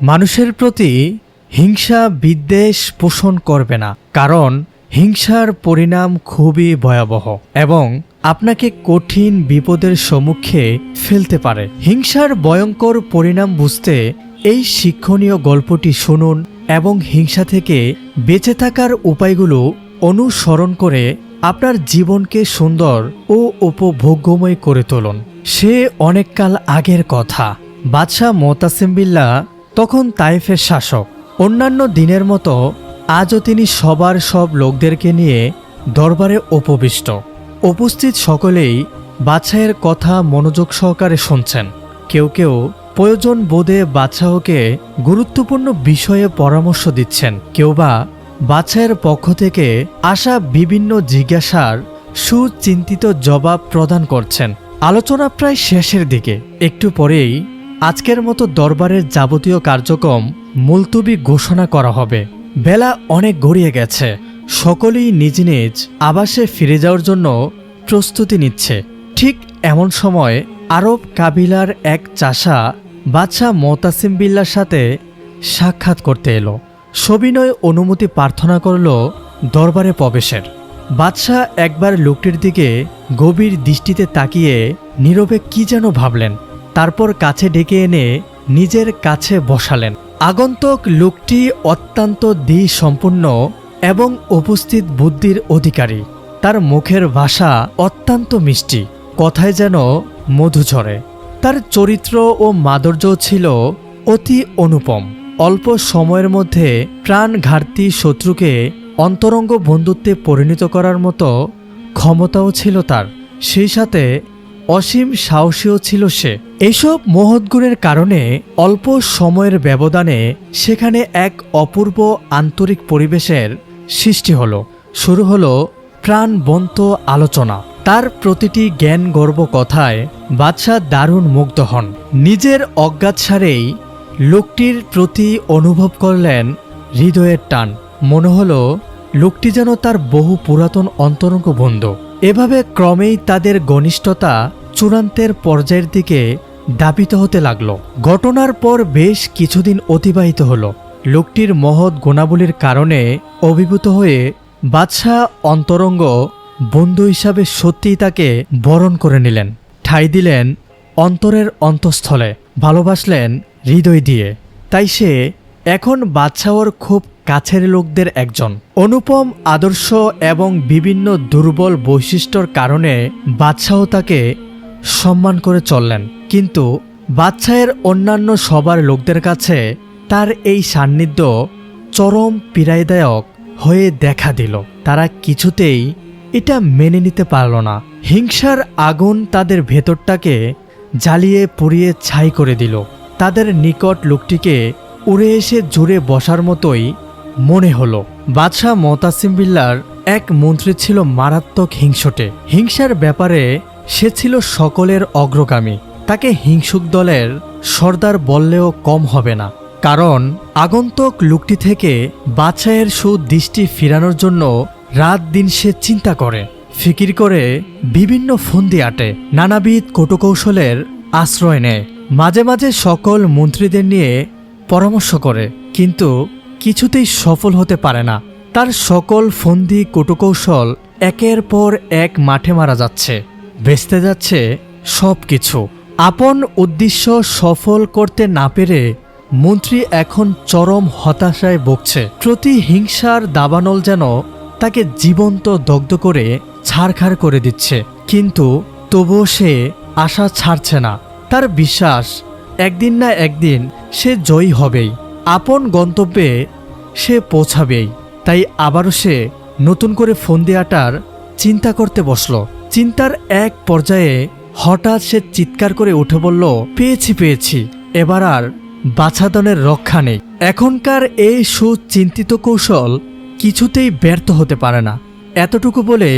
মানুষের প্রতি হিংসা বিদ্বেষ পোষণ করবে না, কারণ হিংসার পরিণাম খুবই ভয়াবহ এবং আপনাকে কঠিন বিপদের সম্মুখে ফেলতে পারে। হিংসার ভয়ঙ্কর পরিণাম বুঝতে এই শিক্ষণীয় গল্পটি শুনুন এবং হিংসা থেকে বেঁচে থাকার উপায়গুলো অনুসরণ করে আপনার জীবনকে সুন্দর ও উপভোগ্যময় করে তুলুন। সে অনেককাল আগের কথা। বাদশাহ মোতাসিম বিল্লা তখন তাইফের শাসক অন্যান্য দিনের মতো আজও তিনি সবার সব লোকদেরকে নিয়ে দরবারে উপবিষ্ট। উপস্থিত সকলেই বাদশাহের কথা মনোযোগ সহকারে শুনছেন। কেউ কেউ প্রয়োজন বোধে বাদশাহকে গুরুত্বপূর্ণ বিষয়ে পরামর্শ দিচ্ছেন। কেউ বা বাদশাহের পক্ষ থেকে আসা বিভিন্ন জিজ্ঞাসার সুচিন্তিত জবাব প্রদান করছেন। আলোচনা প্রায় শেষের দিকে। একটু পরেই আজকের মতো দরবারের যাবতীয় কার্যক্রম মুলতবি ঘোষণা করা হবে। বেলা অনেক গড়িয়ে গেছে। সকলেই নিজ নিজ আবাসে ফিরে যাওয়ার জন্য প্রস্তুতি নিচ্ছে। ঠিক এমন সময় আরব কাবিলার এক চাষা বাদশাহ মোতাসিম বিল্লার সাথে সাক্ষাৎ করতে এলো। সবিনয় অনুমতি প্রার্থনা করল দরবারে প্রবেশের। বাদশাহ একবার লোকটির দিকে গভীর দৃষ্টিতে তাকিয়ে নীরবে কি যেন ভাবলেন। তারপর কাছে ডেকে এনে নিজের কাছে বসালেন। আগন্তুক লোকটি অত্যন্ত সম্পূর্ণ এবং উপস্থিত বুদ্ধির অধিকারী। তার মুখের ভাষা অত্যন্ত মিষ্টি, কথায় যেন মধু ঝরে। তার চরিত্র ও মাধুর্য ছিল অতি অনুপম। অল্প সময়ের মধ্যে প্রাণ ঘাটতি শত্রুকে অন্তরঙ্গ বন্ধুত্বে পরিণত করার মতো ক্ষমতাও ছিল তার। সেই সাথে অসীম সাহসীও ছিল সে। এইসব মহৎগুণের কারণে অল্প সময়ের ব্যবধানে সেখানে এক অপূর্ব আন্তরিক পরিবেশের সৃষ্টি হলো। শুরু হলো প্রাণবন্ত আলোচনা। তার প্রতিটি জ্ঞান গর্ব কথায় বাদশাহ দারুণ মুগ্ধ হন। নিজের অজ্ঞাতসারেই লোকটির প্রতি অনুভব করলেন হৃদয়ের টান। মনে হলো লোকটি যেন তার বহু পুরাতন অন্তরঙ্গ বন্ধু এভাবে ক্রমেই তাদের ঘনিষ্ঠতা চূড়ান্তের পর্যায়ের দিকে দাবিত হতে লাগল। ঘটনার পর বেশ কিছুদিন অতিবাহিত হলো। লোকটির মহৎ গুণাবলীর কারণে অভিভূত হয়ে বাদশাহ অন্তরঙ্গ বন্ধু হিসাবে সত্যিই তাকে বরণ করে নিলেন। ঠাঁই দিলেন অন্তরের অন্তঃস্থলে, ভালোবাসলেন হৃদয় দিয়ে। তাই সে এখন বাদশাহর খুব কাছের লোকদের একজন। অনুপম আদর্শ এবং বিভিন্ন দুর্বল বৈশিষ্ট্যর কারণে বাদশাহ তাকে সম্মান করে চললেন। কিন্তু বাদশাহের অন্যান্য সবার লোকদের কাছে তার এই সান্নিধ্য চরম পীড়াইদায়ক হয়ে দেখা দিল। তারা কিছুতেই এটা মেনে নিতে পারল না। হিংসার আগুন তাদের ভেতরটাকে জ্বালিয়ে পুড়িয়ে ছাই করে দিল। তাদের নিকট লোকটিকে উড়ে এসে জুড়ে বসার মতোই মনে হলো। বাদশাহ মতাসিম বিল্লার এক মন্ত্রী ছিল মারাত্মক হিংসটে। হিংসার ব্যাপারে সে ছিল সকলের অগ্রগামী। তাকে হিংসুক দলের সর্দার বললেও কম হবে না। কারণ আগন্তুক লোকটি থেকে বাদশাহের সুদৃষ্টি ফিরানোর জন্য রাত দিন সে চিন্তা করে, ফিকির করে, বিভিন্ন ফন্দি আটে, নানাবিধ কৌশলের আশ্রয় নেয়। মাঝে মাঝে সকল মন্ত্রীদের নিয়ে পরামর্শ করে, কিন্তু কিছুতেই সফল হতে পারে না। তার সকল ফন্দি কৌশল একের পর এক মাঠে মারা যাচ্ছে। বেচতে যাচ্ছে সব কিছু আপন উদ্দেশ্য সফল করতে না পেরে মন্ত্রী এখন চরম হতাশায় বকছে প্রতি হিংসার দাবানল যেন তাকে জীবন্ত দগ্ধ করে ছাড়খাড় করে দিচ্ছে। কিন্তু তবুও সে আশা ছাড়ছে না। তার বিশ্বাস, একদিন না একদিন সে জয়ী হবেই। আপন গন্তব্যে সে পৌঁছাবেই। তাই আবারও সে নতুন করে ফোন আটার চিন্তা করতে বসল। চিন্তার এক পর্যায়ে হঠাৎ সে চিৎকার করে উঠে বলল, পেয়েছি পেয়েছি, এবার আর বাছাদনের রক্ষা নেই। এখনকার এই সুচিন্তিত কৌশল কিছুতেই ব্যর্থ হতে পারে না। এতটুকু বলে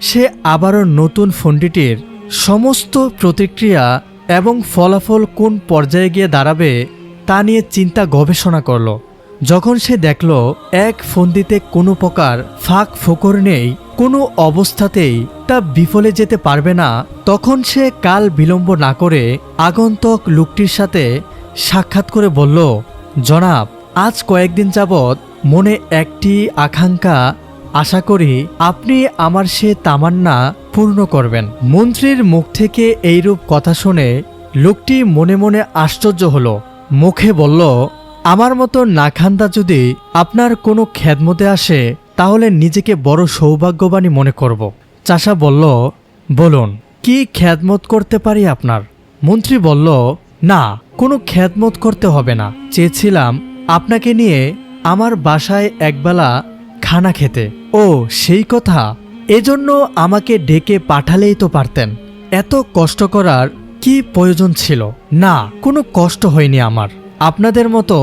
সে আবারও নতুন ফন্ডিটির সমস্ত প্রতিক্রিয়া এবং ফলাফল কোন পর্যায়ে গিয়ে দাঁড়াবে তা নিয়ে চিন্তা গবেষণা করল। যখন সে দেখল এক ফন্দিতে কোনো প্রকার ফাঁক ফোকর নেই, কোনো অবস্থাতেই তা বিফলে যেতে পারবে না, তখন সে কাল বিলম্ব না করে আগন্তক লোকটির সাথে সাক্ষাৎ করে বলল, জনাব, আজ কয়েকদিন যাবৎ মনে একটি আকাঙ্ক্ষা আশা করি আপনি আমার সে তামান্না পূর্ণ করবেন। মন্ত্রীর মুখ থেকে এইরূপ কথা শুনে লোকটি মনে মনে আশ্চর্য হলো, মুখে বলল আমার মতো নাখান্দা যদি আপনার কোনো খেদমতে আসে, তাহলে নিজেকে বড় সৌভাগ্যবানই মনে করব। চাষা বলল, বলুন, কি খেদমত করতে পারি আপনার? মন্ত্রী বলল, না, কোনো খেদমত করতে হবে না। চেয়েছিলাম আপনাকে নিয়ে আমার বাসায় একবেলা খানা খেতে। ও, সেই কথা। এজন্য আমাকে ডেকে পাঠালেই তো পারতেন। এত কষ্ট করার কি প্রয়োজন ছিল? না, কোনো কষ্ট হয়নি আমার। আপনাদের মতো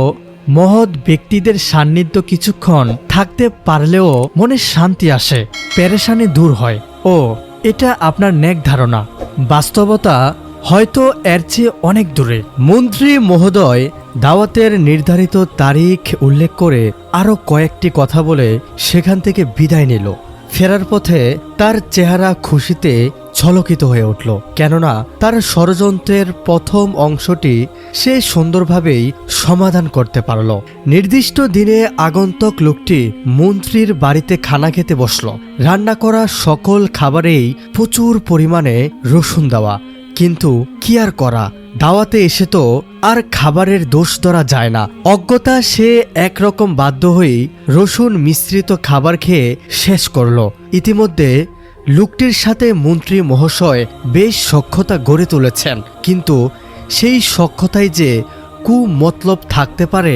মহৎ ব্যক্তিদের সান্নিধ্য কিছুক্ষণ থাকতে পারলেও মনে শান্তি আসে, পেরেশানি দূর হয়। ও, এটা আপনার ন্যাক ধারণা। বাস্তবতা হয়তো এর চেয়ে অনেক দূরে। মন্ত্রী মহোদয় দাওয়াতের নির্ধারিত তারিখ উল্লেখ করে আরও কয়েকটি কথা বলে সেখান থেকে বিদায় নিল। ফেরার পথে তার চেহারা খুশিতে ঝলকিত হয়ে উঠল। কেননা তার ষড়যন্ত্রের প্রথম অংশটি সে সুন্দরভাবেই সমাধান করতে পারল। নির্দিষ্ট দিনে আগন্তক লোকটি মন্ত্রীর বাড়িতে খানা খেতে বসল। রান্না করা সকল খাবারেই প্রচুর পরিমাণে রসুন দেওয়া। কিন্তু কি আর করা? দাওয়াতে এসে তো আর খাবারের দোষ ধরা যায় না। অজ্ঞতা সে একরকম বাধ্য হয়েই রসুন মিশ্রিত খাবার খেয়ে শেষ করল। ইতিমধ্যে লোকটির সাথে মন্ত্রী মহাশয় বেশ সক্ষতা গড়ে তুলেছেন। কিন্তু সেই সক্ষতায় যে কু মতলব থাকতে পারে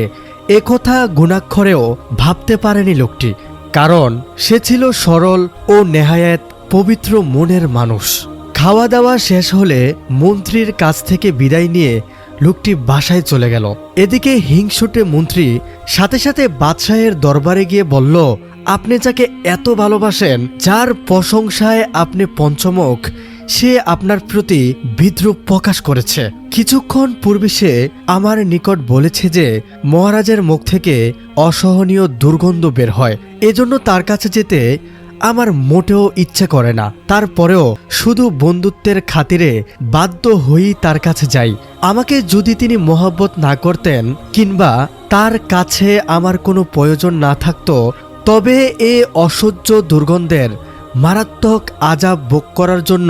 একথা গুণাক্ষরেও ভাবতে পারেনি লোকটি, কারণ সে ছিল সরল ও নেহায়েত পবিত্র মনের মানুষ। খাওয়া দাওয়া শেষ হলে মন্ত্রীর কাছ থেকে বিদায় নিয়ে লোকটি বাসায় চলে গেল। এদিকে হিংসুটে মন্ত্রী সাথে সাথে বাদশাহের দরবারে গিয়ে বলল আপনি যাকে এত ভালোবাসেন, যার প্রশংসায় আপনি পঞ্চমুখ, সে আপনার প্রতি বিদ্রুপ প্রকাশ করেছে। কিছুক্ষণ পূর্বে সে আমার নিকট বলেছে যে, মহারাজের মুখ থেকে অসহনীয় দুর্গন্ধ বের হয়। এজন্য তার কাছে যেতে আমার মোটেও ইচ্ছে করে না। তারপরেও শুধু বন্ধুত্বের খাতিরে বাধ্য হয়েই তার কাছে যাই। আমাকে যদি তিনি মহব্বত না করতেন, কিংবা তার কাছে আমার কোনো প্রয়োজন না থাকতো তবে এ অসহ্য দুর্গন্ধের মারাত্মক আজাব ভোগ করার জন্য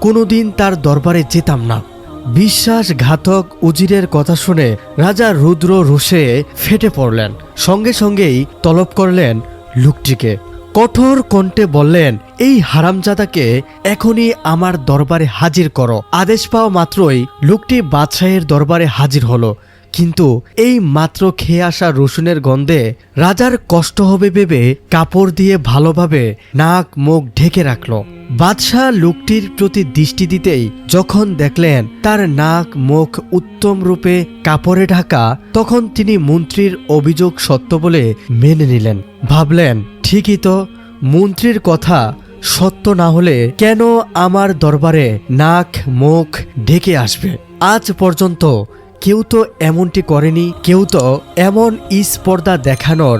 কোনোদিন তার দরবারে যেতাম না। বিশ্বাসঘাতক উজিরের কথা শুনে রাজা রুদ্র রোষে ফেটে পড়লেন, সঙ্গে সঙ্গেই তলব করলেন লোকটিকে। কঠোর কণ্ঠে বললেন, এই হারামজাদাকে এখনই আমার দরবারে হাজির করো। আদেশ পাওয়া মাত্রই লোকটি বাদশাহের দরবারে হাজির হলো। কিন্তু এই মাত্র খেয়ে আসা রসুনের গন্ধে রাজার কষ্ট হবে ভেবে কাপড় দিয়ে ভালোভাবে নাক মুখ ঢেকে রাখল। বাদশাহ লোকটির প্রতি দৃষ্টি দিতেই যখন দেখলেন তার নাক মুখ উত্তম রূপে কাপড়ে ঢাকা, তখন তিনি মন্ত্রীর অভিযোগ সত্য বলে মেনে নিলেন। ভাবলেন, ঠিকই তো, মন্ত্রীর কথা সত্য না হলে কেন আমার দরবারে নাক মুখ ঢেকে আসবে? আজ পর্যন্ত কেউ তো এমনটি করেনি, কেউ তো এমন ইস্পর্দা দেখানোর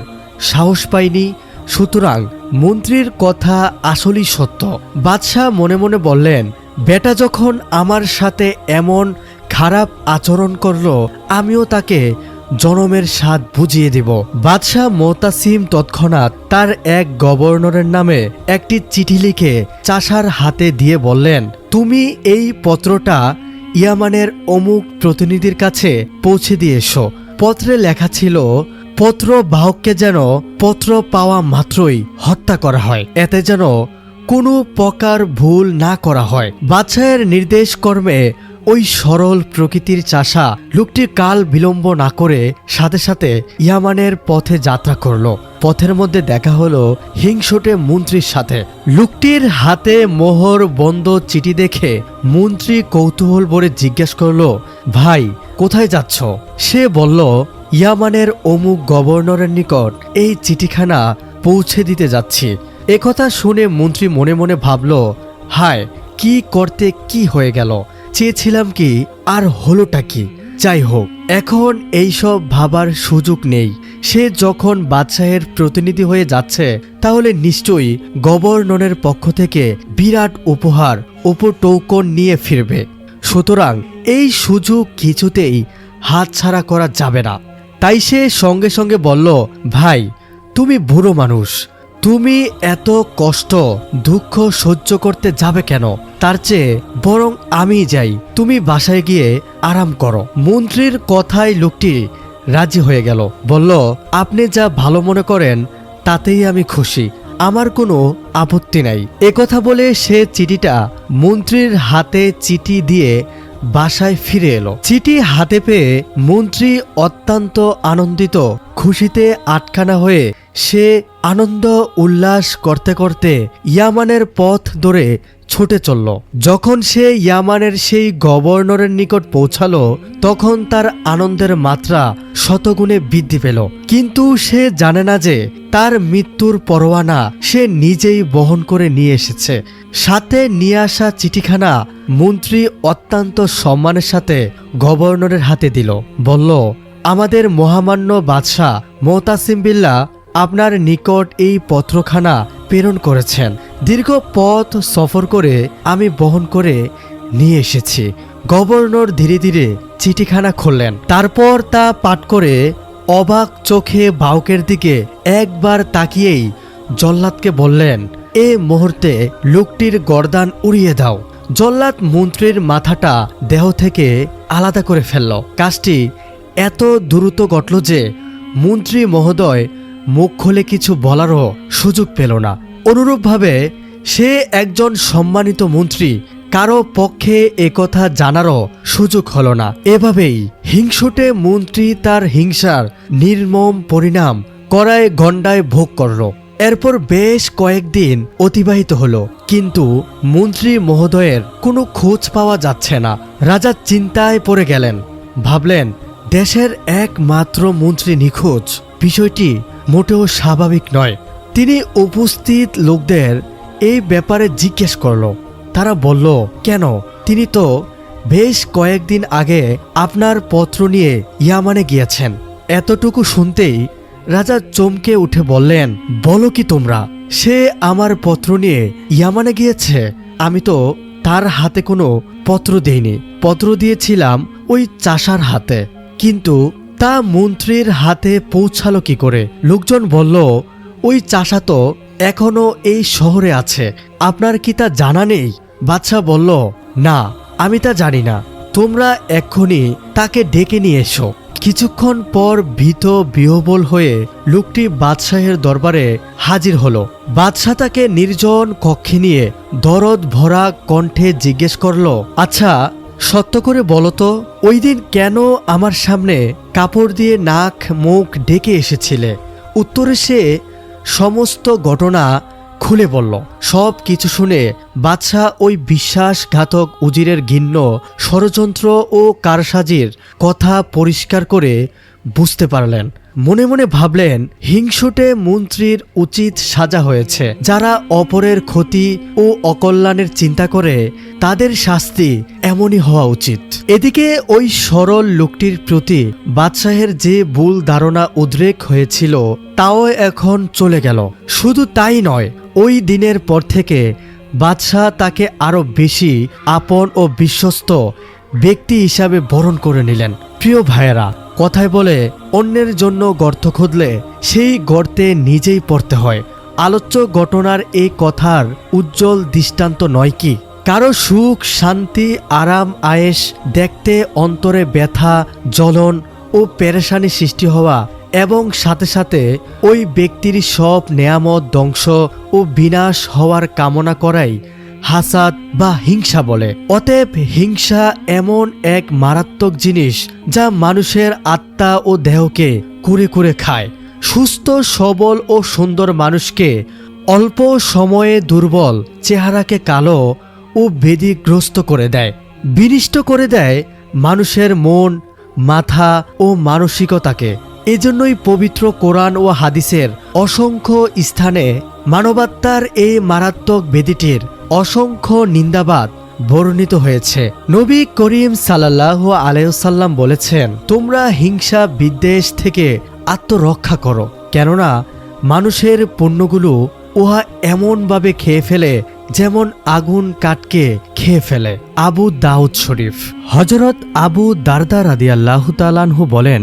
সাহস পায়নি। সুতরাং মন্ত্রীর কথা আসলেই সত্য। বাদশাহ মনে মনে বললেন, বেটা যখন আমার সাথে এমন খারাপ আচরণ করল, আমিও তাকে জনমের স্বাদ বুঝিয়ে দিব। বাদশাহ মোতাসিম তৎক্ষণাৎ তার এক গভর্নরের নামে একটি চিঠি লিখে চাষার হাতে দিয়ে বললেন, তুমি এই পত্রটা ইয়ামানের অমুক প্রতিনিধির কাছে পৌঁছে দিয়ে এসো। পত্রে লেখা ছিল, পত্র বাহককে যেন পত্র পাওয়া মাত্রই হত্যা করা হয়, এতে যেন কোনো প্রকার ভুল না করা হয়। বাদশাহের নির্দেশ কর্মে ওই সরল প্রকৃতির চাষা লোকটি কাল বিলম্ব না করে সাথে সাথে ইয়ামানের পথে যাত্রা করল। পথের মধ্যে দেখা হলো হিংসটে মন্ত্রীর সাথে। লোকটির হাতে মোহর বন্ধ চিঠি দেখে মন্ত্রী কৌতূহল ভরে জিজ্ঞেস করল, ভাই, কোথায় যাচ্ছ? সে বলল, ইয়ামানের অমুক গভর্নরের নিকট এই চিঠিখানা পৌঁছে দিতে যাচ্ছি। একথা শুনে মন্ত্রী মনে মনে ভাবল, হায়, কি করতে কি হয়ে গেল? চেয়েছিলাম কি, আর হলোটা কি? যাই হোক এখন এইসব ভাবার সুযোগ নেই। সে যখন বাদশাহের প্রতিনিধি হয়ে যাচ্ছে, তাহলে নিশ্চয়ই গভর্নরের পক্ষ থেকে বিরাট উপহার উপটৌকন নিয়ে ফিরবে। সুতরাং এই সুযোগ কিছুতেই হাতছাড়া করা যাবে না। তাই সে সঙ্গে সঙ্গে বলল, ভাই, তুমি বুড়ো মানুষ। তুমি এত কষ্ট, দুঃখ সহ্য করতে যাবে কেন? তার চেয়ে বরং আমি যাই। তুমি বাসায় গিয়ে আরাম করো। মন্ত্রীর কথায় লোকটি রাজি হয়ে গেল। বলল, আপনি যা ভালো মনে করেন, তাতেই আমি খুশি। আমার কোনো আপত্তি নাই। একথা বলে সে চিঠিটা মন্ত্রীর হাতে চিঠি দিয়ে বাসায় ফিরে এলো। চিঠি হাতে পেয়ে মন্ত্রী অত্যন্ত আনন্দিত, খুশিতে আটখানা হয়ে সে আনন্দ উল্লাস করতে করতে ইয়ামানের পথ ধরে ছুটে চলল। যখন সে ইয়ামানের সেই গভর্নরের নিকট পৌঁছালো, তখন তার আনন্দের মাত্রা শতগুণে বৃদ্ধি পেল। কিন্তু সে জানে না যে তার মৃত্যুর পরোয়ানা সে নিজেই বহন করে নিয়ে এসেছে। সাথে নিয়ে আসা চিঠিখানা মন্ত্রী অত্যন্ত সম্মানের সাথে গভর্নরের হাতে দিল। বলল, আমাদের মহামান্য বাদশাহ মোতাসিম বিল্লা আপনার নিকট এই পত্রখানা প্রেরণ করেছেন। দীর্ঘ পথ সফর করে আমি বহন করে নিয়ে এসেছি। গভর্নর ধীরে ধীরে চিঠিখানা খুললেন। তারপর তা পাঠ করে অবাক চোখে বাউকের দিকে একবার তাকিয়েই জল্লাদকে বললেন, এ মুহূর্তে লোকটির গর্দান উড়িয়ে দাও জল্লাদ মন্ত্রীর মাথাটা দেহ থেকে আলাদা করে ফেলল। কাজটি এত দ্রুত ঘটল যে মন্ত্রী মহোদয় মুখ খুলে কিছু বলারও সুযোগ পেল না। অনুরূপভাবে, সে একজন সম্মানিত মন্ত্রী, কারও পক্ষে একথা জানারও সুযোগ হলো না। এভাবেই হিংসুটে মন্ত্রী তার হিংসার নির্মম পরিণাম করায় গণ্ডায় ভোগ করল। এরপর বেশ কয়েকদিন অতিবাহিত হলো। কিন্তু মন্ত্রী মহোদয়ের কোনো খোঁজ পাওয়া যাচ্ছে না। রাজা চিন্তায় পড়ে গেলেন। ভাবলেন, দেশের একমাত্র মন্ত্রী নিখোঁজ। বিষয়টি মোটেও স্বাভাবিক নয়। তিনি উপস্থিত লোকদের এই ব্যাপারে জিজ্ঞেস করল। তারা বলল, কেন? তিনি তো বেশ কয়েকদিন আগে আপনার পত্র নিয়ে ইয়ামানে গিয়েছেন। এতটুকু শুনতেই রাজা চমকে উঠে বললেন, বলো কি তোমরা? সে আমার পত্র নিয়ে ইয়ামানে গিয়েছে। আমি তো তার হাতে কোনো পত্র দেইনি। পত্র দিয়েছিলাম ওই চাষার হাতে। কিন্তু তা মন্ত্রীর হাতে পৌঁছালো কি করে? লোকজন বলল, ওই চাষা তো এখনও এই শহরে আছে। আপনার কি তা জানা নেই? বাচ্চা বলল, না, আমি তা জানি না। তোমরা এক্ষুনি তাকে ডেকে নিয়ে এসো। কিছুক্ষণ পর ভীত বিহবল হয়ে লোকটি বাদশাহের দরবারে হাজির হলো। বাদশাহ তাকে নির্জন কক্ষে নিয়ে দরদ ভরা কণ্ঠে জিজ্ঞেস করল আচ্ছা সত্য করে বলো তো, ওই দিন কেন আমার সামনে কাপড় দিয়ে নাক, মুখ ডেকে এসেছিলে? উত্তরে সে সমস্ত ঘটনা খুলে বলল। সব কিছু শুনে বাদশাহ ওই বিশ্বাসঘাতক উজিরের ঘিন্ন ষড়যন্ত্র ও কারসাজির কথা পরিষ্কার করে বুঝতে পারলেন। মনে মনে ভাবলেন, হিংসুটে মন্ত্রীর উচিত সাজা হয়েছে। যারা অপরের ক্ষতি ও অকল্যাণের চিন্তা করে, তাদের শাস্তি এমনই হওয়া উচিত। এদিকে ওই সরল লোকটির প্রতি বাদশাহের যে ভুল ধারণা উদ্রেক হয়েছিল, তাও এখন চলে গেল। শুধু তাই নয়, ওই দিনের পর থেকে বাদশাহ তাকে আরও বেশি আপন ও বিশ্বস্ত ব্যক্তি হিসাবে বরণ করে নিলেন। প্রিয় ভাইয়েরা কথায় বলে, অন্যের জন্য গর্ত খুঁদলে সেই গর্তে নিজেই পড়তে হয়। আলোচ্য ঘটনার এই কথার উজ্জ্বল দৃষ্টান্ত নয় কি? কারও সুখ, শান্তি, আরাম আয়েস দেখতে অন্তরে ব্যথা, জ্বলন ও পেরেশানি সৃষ্টি হওয়া এবং সাথে সাথে ওই ব্যক্তির সব নেয়ামত ধ্বংস ও বিনাশ হওয়ার কামনা করাই হাসাদ বা হিংসা বলে। অতএব হিংসা এমন এক মারাত্মক জিনিস যা মানুষের আত্মা ও দেহকে কুরে কুরে খায়। সুস্থ, সবল ও সুন্দর মানুষকে অল্প সময়ে দুর্বল চেহারাকে কালো ও বেদিগ্রস্ত করে দেয়। বিনিষ্ট করে দেয় মানুষের মন, মাথা ও মানসিকতাকে। এজন্যই পবিত্র কোরআন ও হাদিসের অসংখ্য স্থানে মানবাত্মার এই মারাত্মক বেদিটির অসংখ্য নিন্দাবাদ বর্ণিত হয়েছে। নবী করিম সাল্লাহ আলাইসাল্লাম বলেছেন, তোমরা হিংসা বিদ্বেষ থেকে আত্মরক্ষা করো, কেননা মানুষের পণ্যগুলো উহা এমনভাবে খেয়ে ফেলে যেমন আগুন কাটকে খেয়ে ফেলে। আবু দাউদ শরীফ। হজরত আবু দারদা রাদিয়াল্লাহু তালানহু বলেন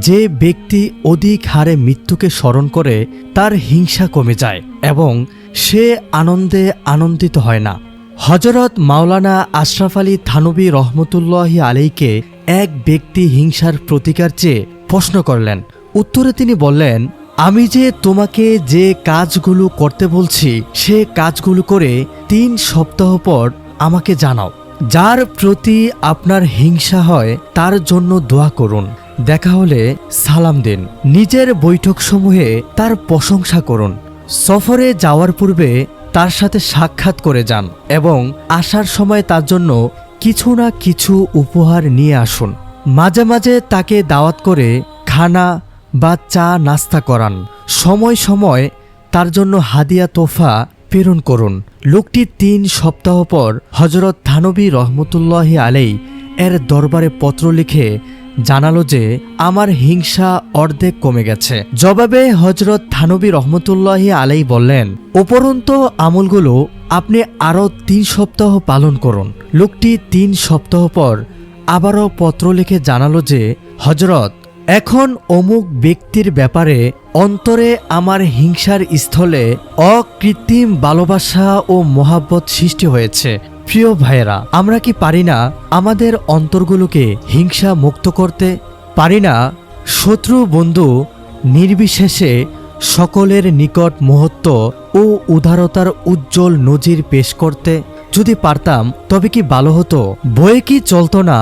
যে ব্যক্তি অধিক হারে মৃত্যুকে স্মরণ করে, তার হিংসা কমে যায় এবং সে আনন্দে আনন্দিত হয় না। হজরত মাওলানা আশরাফ আলী থানবী রহমতুল্লাহ আলীকে এক ব্যক্তি হিংসার প্রতিকার চেয়ে প্রশ্ন করলেন। উত্তরে তিনি বললেন, আমি যে তোমাকে যে কাজগুলো করতে বলছি, সে কাজগুলো করে তিন সপ্তাহ পর আমাকে জানাও। যার প্রতি আপনার হিংসা হয়, তার জন্য দোয়া করুন। দেখা হলে সালাম দিন। নিজের বৈঠকসমূহে তার প্রশংসা করুন। সফরে যাওয়ার পূর্বে তার সাথে সাক্ষাৎ করে যান এবং আসার সময় তার জন্য কিছু না কিছু উপহার নিয়ে আসুন। মাঝে মাঝে তাকে দাওয়াত করে খানা বা চা নাস্তা করান। সময় সময় তার জন্য হাদিয়া তোফা প্রেরণ করুন। লোকটি তিন সপ্তাহ পর হজরত থানবী রহমতুল্লাহ আলেই এর দরবারে পত্র লিখে জানালো যে আমার হিংসা অর্ধেক কমে গেছে। জবাবে হজরত থানবী রহমতুল্লাহ আলাই বললেন, উপরন্ত আমলগুলো আপনি আরও তিন সপ্তাহ পালন করুন। লোকটি তিন সপ্তাহ পর আবারও পত্র লিখে জানালো যে হজরত এখন অমুক ব্যক্তির ব্যাপারে অন্তরে আমার হিংসার স্থলে অকৃত্রিম ভালোবাসা ও মোহাব্বত সৃষ্টি হয়েছে। প্রিয় ভাইয়েরা, আমরা কি পারি না আমাদের অন্তরগুলোকে হিংসা মুক্ত করতে? পারি না শত্রু বন্ধু নির্বিশেষে সকলের নিকট মহত্ব ও উদারতার উজ্জ্বল নজির পেশ করতে? যদি পারতাম, তবে কি ভালো হতো? বয়ে কি চলতো না?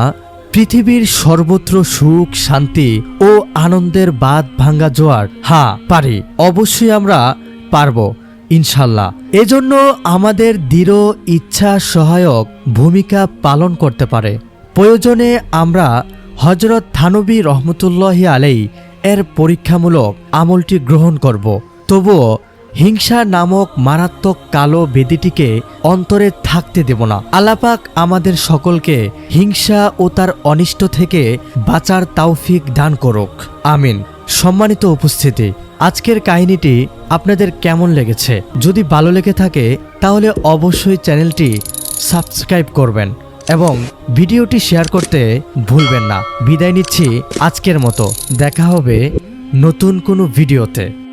পৃথিবীর সর্বত্র সুখ, শান্তি ও আনন্দের বাদ ভাঙ্গা জোয়ার। হ্যাঁ পারি। অবশ্যই আমরা পারব। ইনশাল্লাহ। এজন্য আমাদের দৃঢ় ইচ্ছা সহায়ক ভূমিকা পালন করতে পারে। প্রয়োজনে আমরা হজরত থানবী রহমতুল্লাহ আলাই এর পরীক্ষামূলক আমলটি গ্রহণ করব। তবুও হিংসা নামক মারাত্মক কালো বেদিটিকে অন্তরে থাকতে দেব না। আলাপাক আমাদের সকলকে হিংসা ও তার অনিষ্ট থেকে বাঁচার তাওফিক দান করুক। আমিন। সম্মানিত উপস্থিতি। আজকের কাহিনীটি আপনাদের কেমন লেগেছে? যদি ভালো লেগে থাকে, তাহলে অবশ্যই চ্যানেলটি সাবস্ক্রাইব করবেন এবং ভিডিওটি শেয়ার করতে ভুলবেন না। বিদায় নিচ্ছি আজকের মতো। দেখা হবে নতুন কোনো ভিডিওতে।